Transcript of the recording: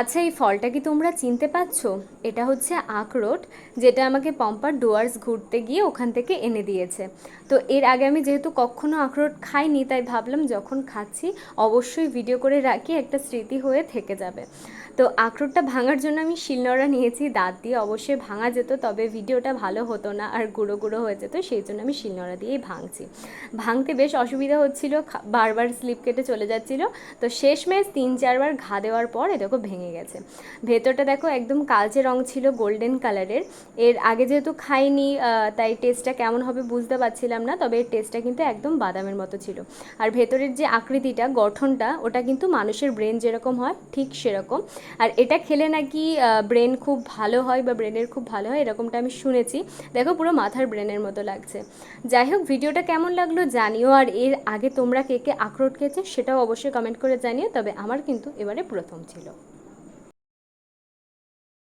আচ্ছা এই ফলটা কি তোমরা চিনতে পারছ? এটা হচ্ছে আখরোট যেটা আমাকে পম্পার ডুয়ার্স ঘুরতে গিয়ে ওখান থেকে এনে দিয়েছে। তো এর আগে আমি যেহেতু কখনো আখরোট খাইনি, তাই ভাবলাম যখন খাচ্ছি, অবশ্যই ভিডিও করে রাখি, একটা স্মৃতি হয়ে থেকে যাবে। তো আখরোটটা ভাঙার জন্য আমি শিলনোড়া নিয়েছি, দাঁত দিয়ে অবশ্যই ভাঙা যেত, তবে ভিডিওটা ভালো হতো না, আর গুঁড়ো গুঁড়ো হয়ে যেত, সেই জন্য আমি শিলনোড়া দিয়েই ভাঙছি। ভাঙতে বেশ অসুবিধা হচ্ছিল বারবার স্লিপ কেটে চলে যাচ্ছিল, তো শেষমেশ তিন, চারবার ঘা দেওয়ার পর এ দেখো ভেঙে গেছে। ভেতরটা দেখো একদম কালচে রং ছিল গোল্ডেন কালারের এর। আগে যেহেতু খাইনি তাই টেস্টটা কেমন হবে বুঝতে পারছিলাম না, তবে এর টেস্টটা কিন্তু একদম বাদামের মতো ছিল। আর ভেতরের যে আকৃতিটা, গঠনটা, ওটা কিন্তু মানুষের ব্রেন যেরকম হয়, ঠিক সেরকম। আর এটা খেলে নাকি ব্রেন খুব ভালো হয় বা ব্রেনের খুব ভালো হয়, এরকমটা আমি শুনেছি। দেখো পুরো মাথার ব্রেনের মতো লাগছে। যাই হোক, ভিডিওটা কেমন লাগল জানিও, আর এর আগে তোমরা কে কে আখরোট খেয়েছে সেটাও অবশ্যই কমেন্ট করে জানিও, তবে আমার কিন্তু এবারে প্রথম ছিল।